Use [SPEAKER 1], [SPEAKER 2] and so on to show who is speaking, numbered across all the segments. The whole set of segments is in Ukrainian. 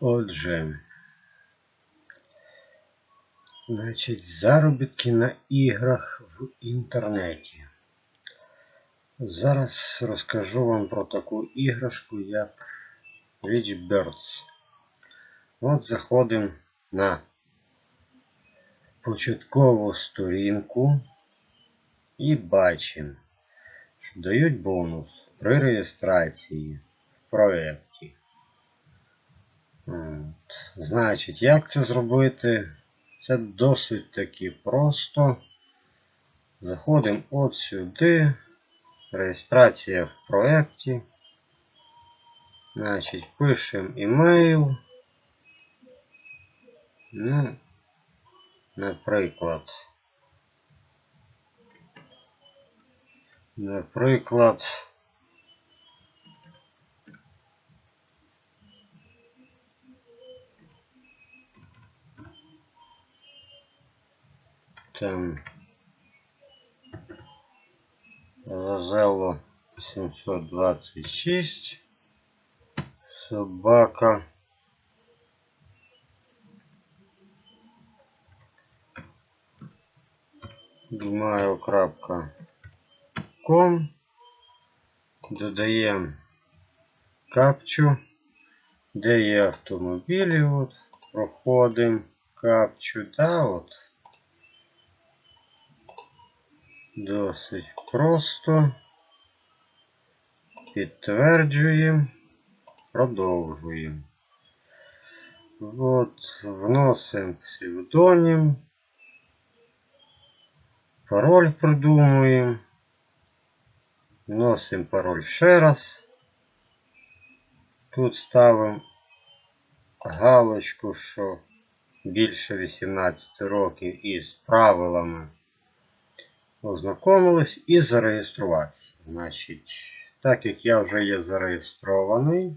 [SPEAKER 1] Отже, значить, заробітки на іграх в інтернеті. Зараз розкажу вам про таку іграшку, як Rich Birds. От заходимо на початкову сторінку і бачимо, що дають бонус при реєстрації в проєкті. Значить, як це зробити? Це досить таки просто. Заходимо от сюди. Реєстрація в проєкті. Значить, пишемо email. Ну, наприклад. Наприклад. Зазело 726 собака. Gmail.com Додаємо капчу, де є автомобілі, от, проходимо капчу, та от. Досить просто. Підтверджуємо, продовжуємо. От, вносимо псевдонім. Пароль придумуємо. Вносимо пароль ще раз. Тут ставимо галочку, що більше 18 років із правилами ознакомились і зареєструватися. Значить, так як я вже є зареєстрований.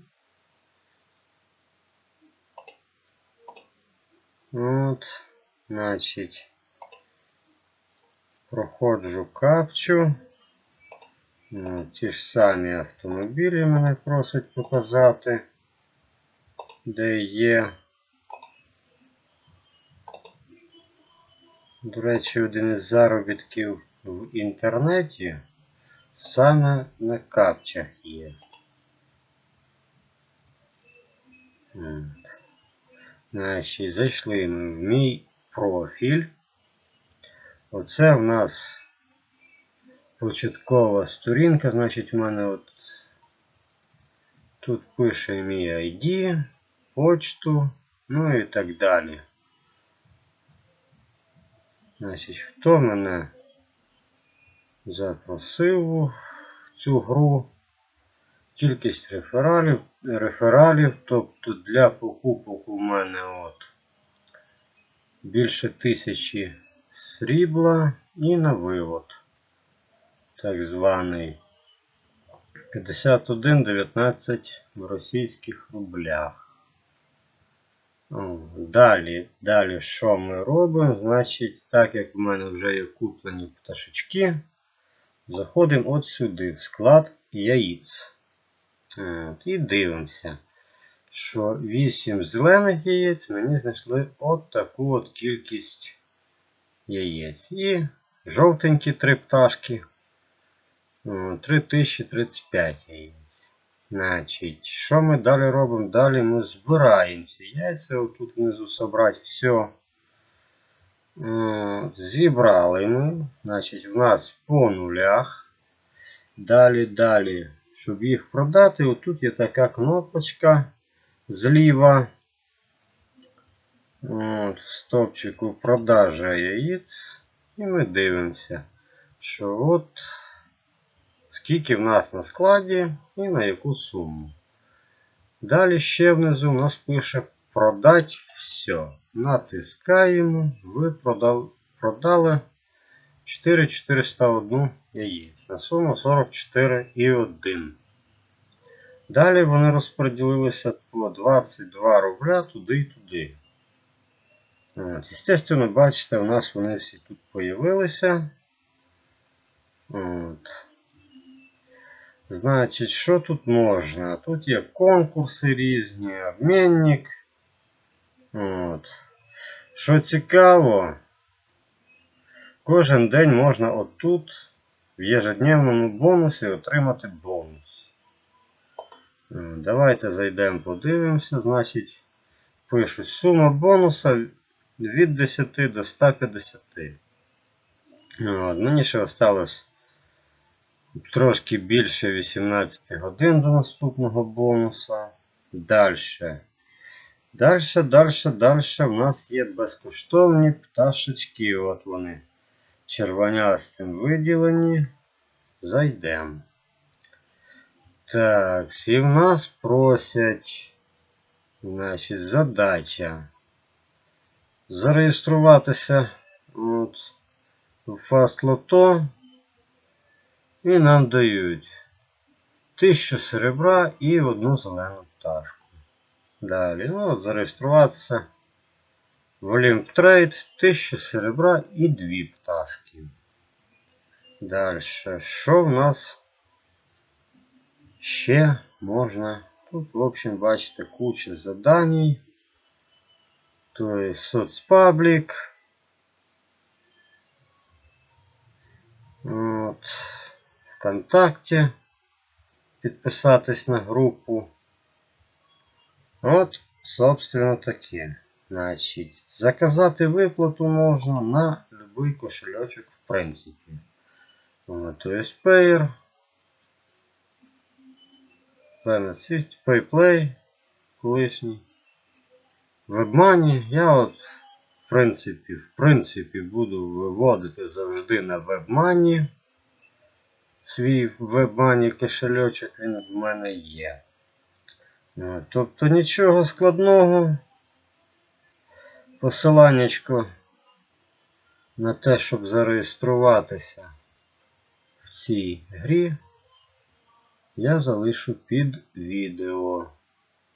[SPEAKER 1] От, значить, проходжу капчу. Ну, ті ж самі автомобілі мене просять показати, де є. До речі, один із заробітків в інтернеті саме на капчах є. Значить, зайшли ми в мій профіль. Оце в нас початкова сторінка, значить, в мене от тут пише мій ID, почту, ну і так далі. Значить, хто мене запросив цю гру? Кількість рефералів, рефералів, тобто для покупок у мене от більше тисячі срібла і на вивод. Так званий 51,19 в російських рублях. Далі, далі, що ми робимо? Значить, так як в мене вже є куплені пташечки, заходимо от сюди, в склад яїць. От, І дивимося, що 8 зелених яєць мені знайшли от таку от кількість яєць. І жовтенькі три пташки 3035 яєць. Значить, що ми далі робимо? Далі ми збираємо ці яйця. Отут внизу собрати все. Зібрали ми. Значить, в нас по нулях. Далі, далі, щоб їх продати, отут є така кнопочка зліва. От, в стопчику продажа яєць. І ми дивимося, що от скільки в нас на складі і на яку суму. Далі ще внизу у нас пише продать все. Натискаємо, ви продали 4401 яєць на суму 44,1. Далі вони розподілилися по 22 рубля туди і туди. От, Естественно, бачите, у нас вони всі тут появилися. От. Значить, що тут можна? Тут є конкурси різні, обмінник, От. Що цікаво, кожен день можна отут в ежедневному бонусі отримати бонус. Давайте зайдемо, подивимося. Значить, пишуть сума бонуса від 10 до 150. От, мені ще осталось трошки більше 18 годин до наступного бонуса. Дальше. Дальше, дальше, дальше в нас є безкоштовні пташечки. От вони. Червонястим виділені. Зайдемо. Так, і в нас просять. Значить, задача. Зареєструватися от, в Fast Lotto. І нам дають 1000 серебра і одну зелену пташку. Далі, ну от зареєструватися. В Olymp Trade 1000 серебра і 2 пташки. Далі, що в нас ще можна? Тут, в общем, бачите, куча заданий. То есть соцпаблик. От. ВКонтакте. Підписатись на групу. От, собственно, таке. Значить, заказати виплату можна на будь-який кошельочок, в принципі. От, то есть Payer. Payment PayPlay, колишній. WebMoney. Я от, в принципі, в принципі, буду виводити завжди на WebMoney. Свій WebMoney кошельочок він в мене є. Тобто нічого складного. Посиланнячко на те, щоб зареєструватися в цій грі, я залишу під відео.